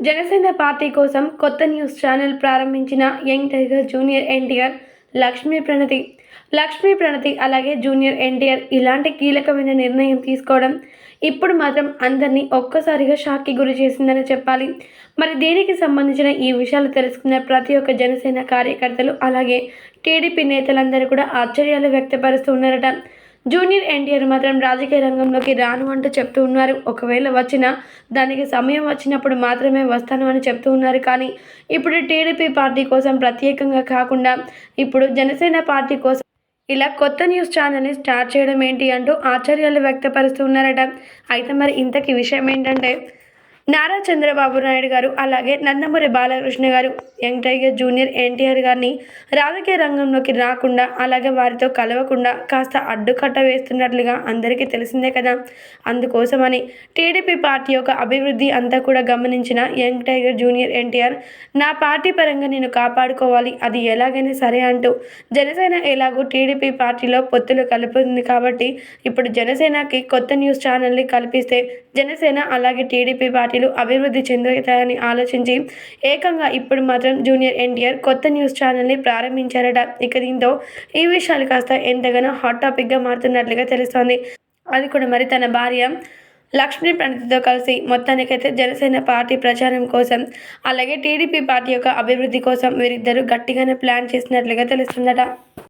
Janasena party కోసం కొత్త news channel ప్రారంభించిన young tiger junior NTR Lakshmi Pranathi. Lakshmi Pranathi అలాగే జూనియర్ ఎన్టీఆర్ ఇలాంటి కీలకమైన నిర్ణయం తీసుకోవడం ఇప్పుడు మాత్రం అందరినీ ఒక్కసారిగా షాక్కి గురి చేసిందని చెప్పాలి. మరి దీనికి సంబంధించిన ఈ విషయాలు తెలుసుకున్న ప్రతి ఒక్క జనసేన కార్యకర్తలు అలాగే టీడీపీ నేతలందరూ కూడా ఆశ్చర్యాలు వ్యక్తపరుస్తూ ఉన్నారట. జూనియర్ ఎన్టీఆర్ మాత్రం రాజకీయ రంగంలోకి రాను అంటూ చెప్తూ ఉన్నారు. ఒకవేళ వచ్చినా దానికి సమయం వచ్చినప్పుడు మాత్రమే వస్తాను అని చెప్తూ ఉన్నారు. కానీ ఇప్పుడు టీడీపీ పార్టీ కోసం ప్రత్యేకంగా కాకుండా ఇప్పుడు జనసేన పార్టీ కోసం ఇలా కొత్త న్యూస్ ఛానల్ని స్టార్ట్ చేయడం ఏంటి అంటూ ఆశ్చర్యాలు వ్యక్తపరుస్తూ ఉన్నారట. అయితే మరి ఇంతకీ విషయం ఏంటంటే నారా చంద్రబాబు నాయుడు గారు అలాగే నందమూరి బాలకృష్ణ గారు యంగ్ టైగర్ జూనియర్ ఎన్టీఆర్ గారిని రాజకీయ రంగంలోకి రాకుండా అలాగే వారితో కలవకుండా కాస్త అడ్డుకట్ట వేస్తున్నట్లుగా అందరికీ తెలిసిందే కదా. అందుకోసమని టీడీపీ పార్టీ యొక్క అభివృద్ధి అంతా కూడా గమనించిన యంగ్ టైగర్ జూనియర్ ఎన్టీఆర్ నా పార్టీ పరంగా నేను కాపాడుకోవాలి అది ఎలాగైనా సరే అంటూ జనసేన ఎలాగో టీడీపీ పార్టీలో పొత్తులు కలుపుతుంది కాబట్టి ఇప్పుడు జనసేనకి కొత్త న్యూస్ ఛానల్ని కల్పిస్తే జనసేన అలాగే టీడీపీ పార్టీలు అభివృద్ధి చెందుతాయని ఆలోచించి ఏకంగా ఇప్పుడు మాత్రం జూనియర్ ఎన్టీఆర్ కొత్త న్యూస్ ఛానల్ని ప్రారంభించారట. ఇక దీంతో ఈ విషయాలు కాస్త ఎంతగానో హాట్ టాపిక్గా మారుతున్నట్లుగా తెలుస్తోంది. అది కూడా మరి తన భార్య లక్ష్మీ ప్రణతితో కలిసి మొత్తానికైతే జనసేన పార్టీ ప్రచారం కోసం అలాగే టీడీపీ పార్టీ యొక్క అభివృద్ధి కోసం వీరిద్దరూ గట్టిగానే ప్లాన్ చేసినట్లుగా తెలుస్తుందట.